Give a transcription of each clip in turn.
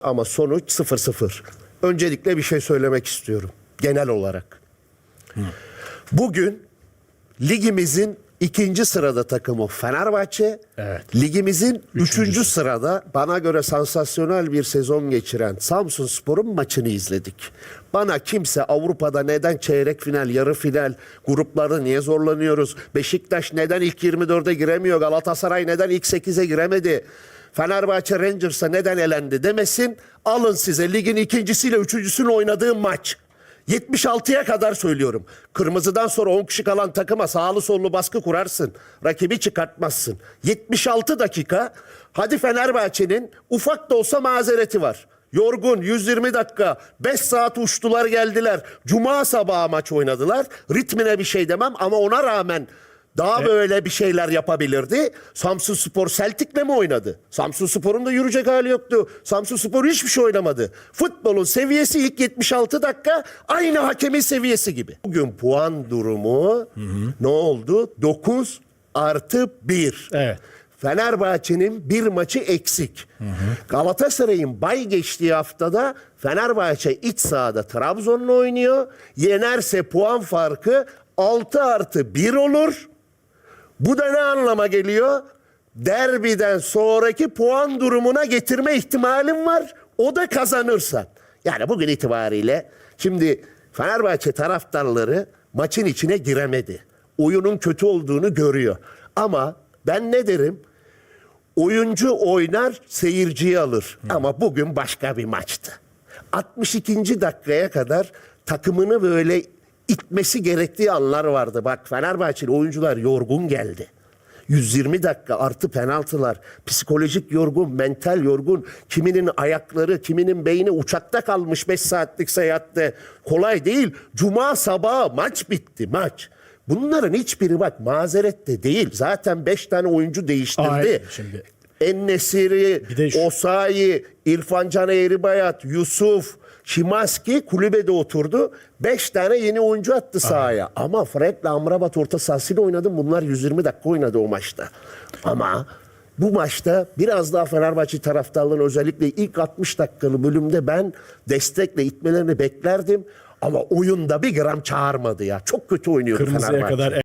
Ama sonuç 0-0. Öncelikle bir şey söylemek istiyorum. Genel olarak. Bugün ligimizin ikinci sırada takımı Fenerbahçe. Evet. Ligimizin üçüncü sırada bana göre sansasyonel bir sezon geçiren Samsun Spor'un maçını izledik. Bana kimse Avrupa'da neden çeyrek final, yarı final, gruplarda niye zorlanıyoruz? Beşiktaş neden ilk 24'e giremiyor? Galatasaray neden ilk 8'e giremedi? Fenerbahçe Rangers'a neden elendi demesin. Alın size ligin ikincisiyle üçüncüsünün oynadığı maç. 76'ya kadar söylüyorum. Kırmızıdan sonra 10 kişi kalan takıma sağlı sollu baskı kurarsın. Rakibi çıkartmazsın. 76 dakika. Hadi Fenerbahçe'nin ufak da olsa mazereti var. Yorgun 120 dakika 5 saat uçtular geldiler. Cuma sabahı maç oynadılar. Ritmine bir şey demem ama ona rağmen daha böyle bir şeyler yapabilirdi. Samsun Spor Celtic'le mi oynadı? Samsun Spor'un da yürüyecek hali yoktu. Samsun Spor hiçbir şey oynamadı. Futbolun seviyesi ilk 76 dakika aynı hakemin seviyesi gibi. Bugün puan durumu ne oldu? 9 artı 1. Evet. Fenerbahçe'nin bir maçı eksik. Galatasaray'ın bay geçtiği haftada Fenerbahçe iç sahada Trabzon'la oynuyor. Yenerse puan farkı 6 artı 1 olur. Bu da ne anlama geliyor? Derbiden sonraki puan durumuna getirme ihtimalin var. O da kazanırsan. Yani bugün itibariyle şimdi Fenerbahçe taraftarları maçın içine giremedi. Oyunun kötü olduğunu görüyor. Ama ben ne derim? Oyuncu oynar, seyirciyi alır. Ama bugün başka bir maçtı. 62. dakikaya kadar takımını böyle itmesi gerektiği anlar vardı. Bak Fenerbahçeli oyuncular yorgun geldi. 120 dakika artı penaltılar, psikolojik yorgun, mental yorgun, kiminin ayakları, kiminin beyni uçakta kalmış 5 saatlik seyahatte. Kolay değil. Cuma sabahı maç bitti, maç. Bunların hiçbiri bak mazeret de değil. Zaten 5 tane oyuncu değiştirdi. Aynen, şimdi. Ennesiri, Osayi, İrfan Can Eğribayat, Yusuf, Şimanski kulübede oturdu. Beş tane yeni oyuncu attı sahaya. Ama Fred'le Amrabat orta sahasıyla oynadı. Bunlar 120 dakika oynadı o maçta. Ama bu maçta biraz daha Fenerbahçe taraftarlarının özellikle ilk 60 dakikalı bölümde ben destekle itmelerini beklerdim. Ama oyunda bir gram çağırmadı ya. Çok kötü oynuyordu Kırmızıya Fenerbahçe. kadar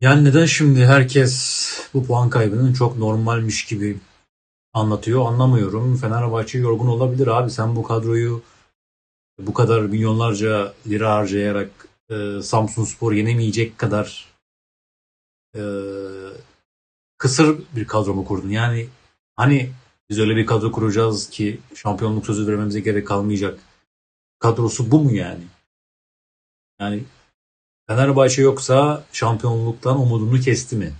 Yani neden şimdi herkes bu puan kaybının çok normalmiş gibi anlatıyor anlamıyorum. Fenerbahçe yorgun olabilir abi. Sen bu kadroyu bu kadar milyonlarca lira harcayarak e, Samsun Spor yenemeyecek kadar e, kısır bir kadro mu kurdun? Yani hani biz öyle bir kadro kuracağız ki şampiyonluk sözü vermemize gerek kalmayacak. Kadrosu bu mu yani? Yani Fenerbahçe yoksa şampiyonluktan umudunu kesti mi?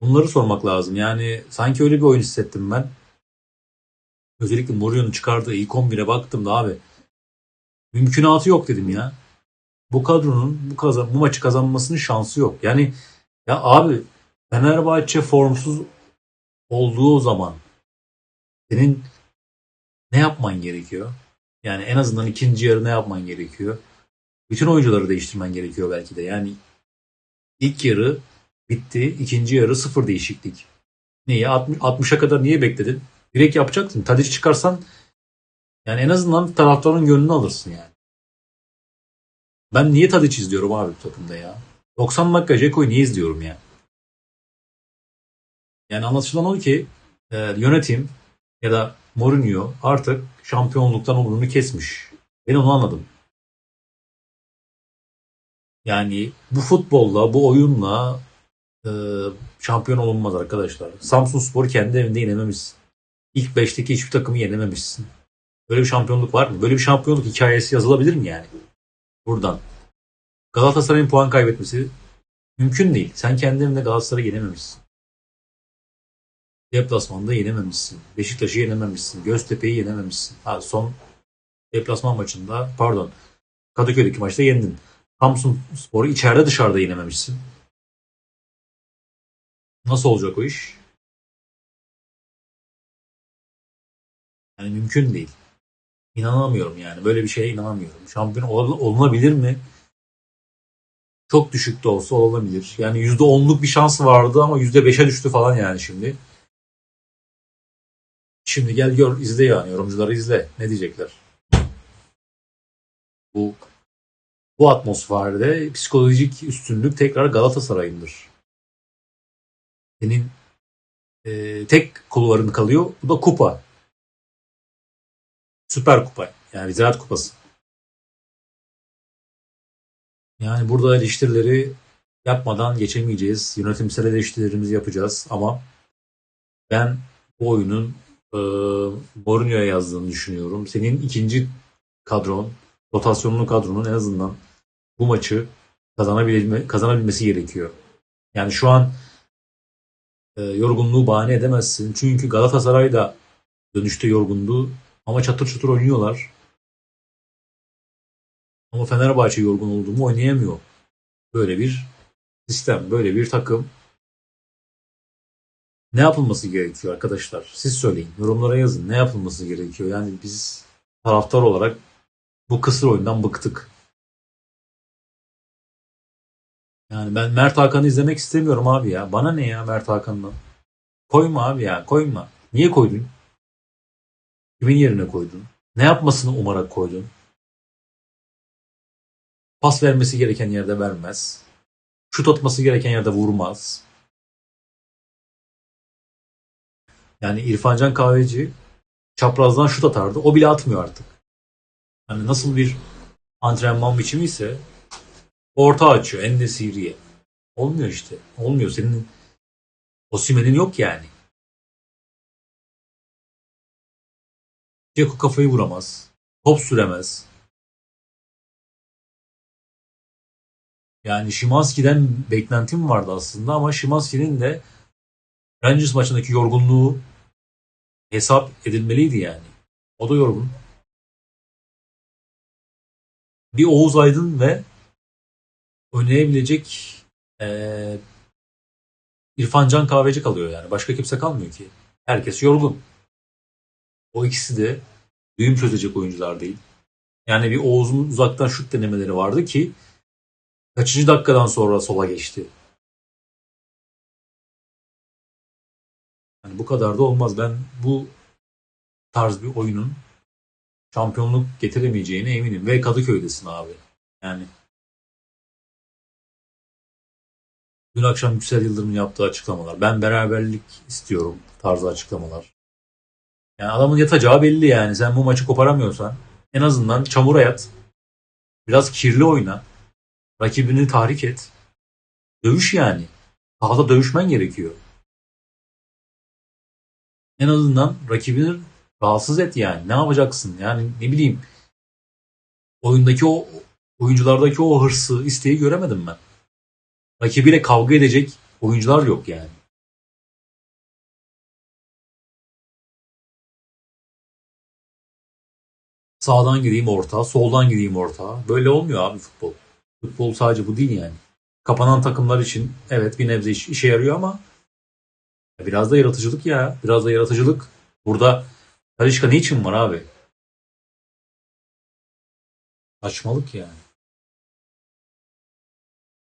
Bunları sormak lazım. Yani sanki öyle bir oyun hissettim ben. Özellikle Mourinho'nun çıkardığı ilk 11'e baktım da abi. Mümkünatı yok dedim ya. Bu kadronun bu, kazan, bu maçı kazanmasının şansı yok. Yani ya abi Fenerbahçe formsuz olduğu zaman senin ne yapman gerekiyor? Yani en azından ikinci yarı ne yapman gerekiyor? Bütün oyuncuları değiştirmen gerekiyor belki de. Yani ilk yarı bitti. ikinci yarı sıfır değişiklik. 60 60'a kadar niye bekledin? Direkt yapacaktın. Tadiç çıkarsan yani en azından taraftarın gönlünü alırsın yani. Ben niye Tadiç izliyorum abi takımda ya? 90 dakika Ceko'yu niye izliyorum ya? Yani anlaşılan o ki e, yönetim ya da Mourinho artık şampiyonluktan umurunu kesmiş. Ben onu anladım. Yani bu futbolla, bu oyunla e, şampiyon olunmaz arkadaşlar. Samsun Spor kendi evinde yenememişsin. İlk 5'teki hiçbir takımı yenememişsin. Böyle bir şampiyonluk var mı? Böyle bir şampiyonluk hikayesi yazılabilir mi yani? Buradan. Galatasaray'ın puan kaybetmesi mümkün değil. Sen kendi evinde Galatasaray'ı yenememişsin. Deplasmanda yenememişsin. Beşiktaş'ı yenememişsin. Göztepe'yi yenememişsin. Ha, son deplasman maçında pardon Kadıköy'deki maçta yendin. Samsun Spor'u içeride dışarıda yenememişsin. Nasıl olacak o iş? Yani mümkün değil. İnanamıyorum yani. Böyle bir şeye inanamıyorum. Şampiyon ol- olunabilir mi? Çok düşük de olsa olabilir. Yani %10'luk bir şans vardı ama %5'e düştü falan yani şimdi. Şimdi gel gör izle yani yorumcuları izle. Ne diyecekler? Bu bu atmosferde psikolojik üstünlük tekrar Galatasaray'ındır. Senin e, tek kulvarın kalıyor. Bu da kupa. Süper kupa. Yani Ziraat Kupası. Yani burada eleştirileri yapmadan geçemeyeceğiz. Yönetimsel eleştirilerimizi yapacağız ama ben bu oyunun e, Mourinho'ya yazdığını düşünüyorum. Senin ikinci kadron, rotasyonlu kadronun en azından bu maçı kazanabilme, kazanabilmesi gerekiyor. Yani şu an e, yorgunluğu bahane edemezsin. Çünkü Galatasaray da dönüşte yorgundu ama çatır çatır oynuyorlar. Ama Fenerbahçe yorgun oldu mu oynayamıyor. Böyle bir sistem, böyle bir takım. Ne yapılması gerekiyor arkadaşlar? Siz söyleyin. Yorumlara yazın. Ne yapılması gerekiyor? Yani biz taraftar olarak bu kısır oyundan bıktık. Yani ben Mert Hakan'ı izlemek istemiyorum abi ya. Bana ne ya Mert Hakan'dan? Koyma abi ya koyma. Niye koydun? Kimin yerine koydun? Ne yapmasını umarak koydun? Pas vermesi gereken yerde vermez. Şut atması gereken yerde vurmaz. Yani İrfancan Kahveci çaprazdan şut atardı. O bile atmıyor artık. Yani nasıl bir antrenman biçimi ise orta açıyor. Endesiriye. Olmuyor işte. Olmuyor. Senin Osimhen'in yok yani. Ceko kafayı vuramaz. Top süremez. Yani Şimanski'den beklentim vardı aslında ama Şimanski'nin de Rangers maçındaki yorgunluğu hesap edilmeliydi yani. O da yorgun. Bir Oğuz Aydın ve oynayabilecek eee İrfan Can Kahveci kalıyor yani. Başka kimse kalmıyor ki. Herkes yorgun. O ikisi de düğüm çözecek oyuncular değil. Yani bir Oğuz'un uzaktan şut denemeleri vardı ki kaçıncı dakikadan sonra sola geçti. Yani bu kadar da olmaz. Ben bu tarz bir oyunun şampiyonluk getiremeyeceğine eminim. Ve Kadıköy'desin abi. Yani dün akşam Yüksel Yıldırım'ın yaptığı açıklamalar. Ben beraberlik istiyorum tarzı açıklamalar. Yani adamın yatacağı belli yani. Sen bu maçı koparamıyorsan en azından çamura yat. Biraz kirli oyna. Rakibini tahrik et. Dövüş yani. Sahada dövüşmen gerekiyor. En azından rakibini rahatsız et yani. Ne yapacaksın? Yani ne bileyim. Oyundaki o oyunculardaki o hırsı, isteği göremedim ben. Rakibiyle kavga edecek oyuncular yok yani. Sağdan gideyim orta, soldan gideyim orta. Böyle olmuyor abi futbol. Futbol sadece bu değil yani. Kapanan takımlar için evet bir nebze iş- işe yarıyor ama biraz da yaratıcılık ya. Biraz da yaratıcılık. Burada Talişka ne için var abi? Saçmalık yani.